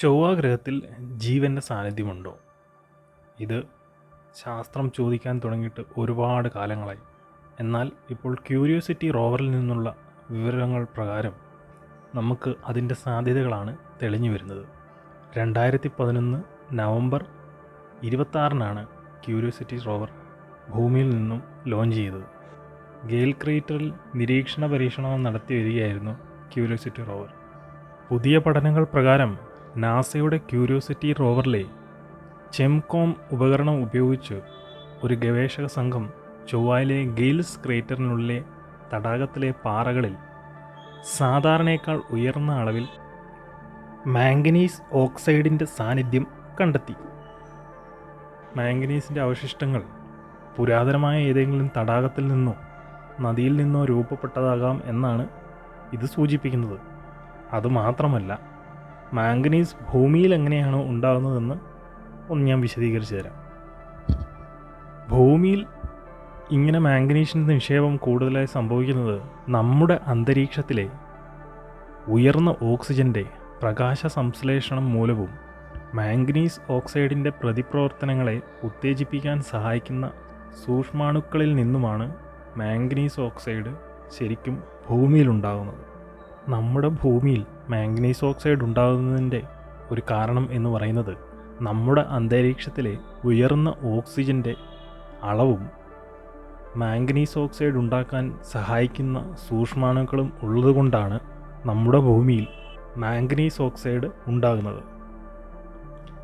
ചൊവ്വ ഗ്രഹത്തിൽ ജീവന്റെ സാന്നിധ്യമുണ്ടോ? ഇത് ശാസ്ത്രം ചോദിക്കാൻ തുടങ്ങിയിട്ട് ഒരുപാട് കാലങ്ങളായി. എന്നാൽ ഇപ്പോൾ ക്യൂരിയോസിറ്റി റോവറിൽ നിന്നുള്ള വിവരങ്ങൾ പ്രകാരം നമുക്ക് അതിന്റെ സാധ്യതകളാണ് തെളിഞ്ഞു വരുന്നത്. രണ്ടായിരത്തി പതിനൊന്ന് നവംബർ ഇരുപത്താറിനാണ് ക്യൂരിയോസിറ്റി റോവർ ഭൂമിയിൽ നിന്നും ലോഞ്ച് ചെയ്തത്. ഗെയിൽ ക്രീറ്ററിൽ നിരീക്ഷണ പരീക്ഷണങ്ങൾ നടത്തി വരികയായിരുന്നു ക്യൂരിയോസിറ്റി റോവർ. പുതിയ പഠനങ്ങൾ പ്രകാരം നാസയുടെ ക്യൂരിയോസിറ്റി റോവറിലെ ചെംകോം ഉപകരണം ഉപയോഗിച്ച് ഒരു ഗവേഷക സംഘം ചൊവ്വയിലെ ഗെയിൽസ് ക്രേറ്ററിനുള്ളിലെ തടാകത്തിലെ പാറകളിൽ സാധാരണയേക്കാൾ ഉയർന്ന അളവിൽ മാംഗനീസ് ഓക്സൈഡിന്റെ സാന്നിധ്യം കണ്ടെത്തി. മാംഗനീസിന്റെ അവശിഷ്ടങ്ങൾ പുരാതനമായ ഏതെങ്കിലും തടാകത്തിൽ നിന്നോ നദിയിൽ നിന്നോ രൂപപ്പെട്ടതാകാം എന്നാണ് ഇത് സൂചിപ്പിക്കുന്നത്. അതുമാത്രമല്ല മാംഗനീസ് ഭൂമിയിൽ എങ്ങനെയാണ് ഉണ്ടാകുന്നതെന്ന് ഒന്ന് ഞാൻ വിശദീകരിച്ചു തരാം. ഭൂമിയിൽ ഇങ്ങനെ മാംഗനീഷിന്റെ നിക്ഷേപം കൂടുതലായി സംഭവിക്കുന്നത് നമ്മുടെ അന്തരീക്ഷത്തിലെ ഉയർന്ന ഓക്സിജന്റെ പ്രകാശ സംശ്ലേഷണം മൂലവും മാംഗനീസ് ഓക്സൈഡിന്റെ പ്രതിപ്രവർത്തനങ്ങളെ ഉത്തേജിപ്പിക്കാൻ സഹായിക്കുന്ന സൂക്ഷ്മാണുക്കളിൽ നിന്നുമാണ് മാംഗനീസ് ഓക്സൈഡ് ശരിക്കും ഭൂമിയിലുണ്ടാകുന്നത് നമ്മുടെ ഭൂമിയിൽ മാംഗനീസ് ഓക്സൈഡ് ഉണ്ടാകുന്നതിന്റെ ഒരു കാരണം എന്ന് പറയുന്നത് നമ്മുടെ അന്തരീക്ഷത്തിലെ ഉയർന്ന ഓക്സിജന്റെ അളവും മാംഗനീസ് ഓക്സൈഡ് ഉണ്ടാക്കാൻ സഹായിക്കുന്ന സൂക്ഷ്മാണുക്കളും ഉള്ളതുകൊണ്ടാണ് നമ്മുടെ ഭൂമിയിൽ മാംഗനീസ് ഓക്സൈഡ് ഉണ്ടാകുന്നത്.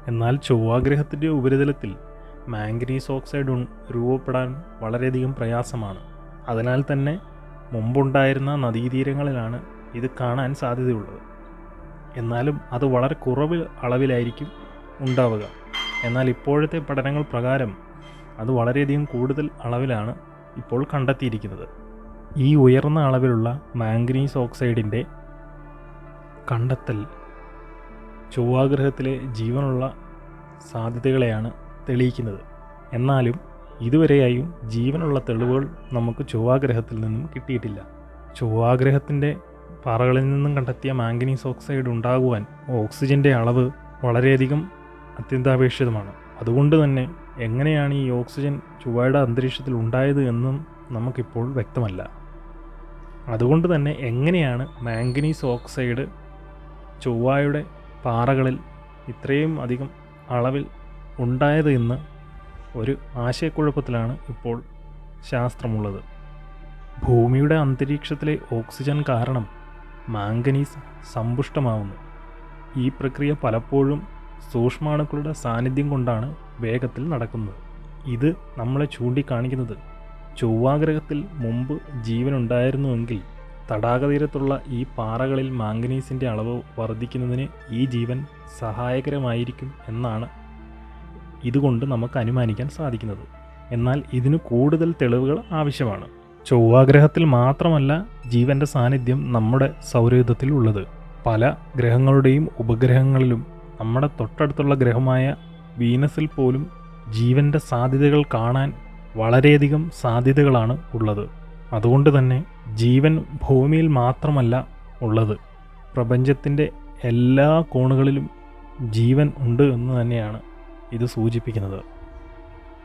എന്നാൽ ചൊവ്വാഗ്രഹത്തിന്റെ ഉപരിതലത്തിൽ മാംഗനീസ് ഓക്സൈഡ് രൂപപ്പെടാൻ വളരെയധികം പ്രയാസമാണ്. അതിനാൽ തന്നെ മുമ്പുണ്ടായിരുന്ന നദീതീരങ്ങളിലാണ് ഇത് കാണാൻ സാധ്യതയുള്ളത്. എന്നാലും അത് വളരെ കുറവ് അളവിലായിരിക്കും ഉണ്ടാവുക. എന്നാൽ ഇപ്പോഴത്തെ പഠനങ്ങൾ പ്രകാരം അത് വളരെയധികം കൂടുതൽ അളവിലാണ് ഇപ്പോൾ കണ്ടെത്തിയിരിക്കുന്നത്. ഈ ഉയർന്ന അളവിലുള്ള മാംഗനീസ് ഓക്സൈഡിന്റെ കണ്ടെത്തൽ ചൊവ്വാഗ്രഹത്തിലെ ജീവനുള്ള സാധ്യതകളെയാണ് തെളിയിക്കുന്നത്. എന്നാലും ഇതുവരെയായും ജീവനുള്ള തെളിവുകൾ നമുക്ക് ചൊവ്വാഗ്രഹത്തിൽ നിന്നും കിട്ടിയിട്ടില്ല. ചൊവ്വാഗ്രഹത്തിന്റെ പാറകളിൽ നിന്നും കണ്ടെത്തിയ മാംഗനീസ് ഓക്സൈഡ് ഉണ്ടാകുവാൻ ഓക്സിജന്റെ അളവ് വളരെയധികം അത്യന്താപേക്ഷിതമാണ്. അതുകൊണ്ട് തന്നെ എങ്ങനെയാണ് ഈ ഓക്സിജൻ ചൊവ്വയുടെ അന്തരീക്ഷത്തിൽ ഉണ്ടായത് എന്നും നമുക്കിപ്പോൾ വ്യക്തമല്ല. അതുകൊണ്ട് തന്നെ എങ്ങനെയാണ് മാംഗനീസ് ഓക്സൈഡ് ചൊവ്വയുടെ പാറകളിൽ ഇത്രയും അധികം അളവിൽ ഉണ്ടായത് എന്ന് ഒരു ആശയക്കുഴപ്പത്തിലാണ് ഇപ്പോൾ ശാസ്ത്രമുള്ളത്. ഭൂമിയുടെ അന്തരീക്ഷത്തിലെ ഓക്സിജൻ കാരണം മാംഗനീസ് സമ്പുഷ്ടമാവുന്നു. ഈ പ്രക്രിയ പലപ്പോഴും സൂക്ഷ്മാണുക്കളുടെ സാന്നിധ്യം കൊണ്ടാണ് വേഗത്തിൽ നടക്കുന്നത്. ഇത് നമ്മളെ ചൂണ്ടിക്കാണിക്കുന്നത്. ചൊവ്വാഗ്രഹത്തിൽ മുമ്പ് ജീവനുണ്ടായിരുന്നുവെങ്കിൽ തടാകതീരത്തുള്ള ഈ പാറകളിൽ മാംഗനീസിന്റെ അളവ് വർദ്ധിക്കുന്നതിന് ഈ ജീവൻ സഹായകരമായിരിക്കും എന്നാണ് ഇതുകൊണ്ട് നമുക്ക് അനുമാനിക്കാൻ സാധിക്കുന്നത്. എന്നാൽ ഇതിന് കൂടുതൽ തെളിവുകൾ ആവശ്യമാണ്. ചൊവ്വാഗ്രഹത്തിൽ മാത്രമല്ല ജീവന്റെ സാന്നിധ്യം നമ്മുടെ സൗരയുധത്തിൽ ഉള്ളത്. പല ഗ്രഹങ്ങളുടെയും ഉപഗ്രഹങ്ങളിലും നമ്മുടെ തൊട്ടടുത്തുള്ള ഗ്രഹമായ വീനസിൽ പോലും ജീവന്റെ സാധ്യതകൾ കാണാൻ വളരെയധികം സാധ്യതകളാണ് ഉള്ളത്. അതുകൊണ്ട് തന്നെ ജീവൻ ഭൂമിയിൽ മാത്രമല്ല ഉള്ളത്. പ്രപഞ്ചത്തിന്റെ എല്ലാ കോണുകളിലും ജീവൻ ഉണ്ട് എന്ന് തന്നെയാണ് ഇത് സൂചിപ്പിക്കുന്നത്.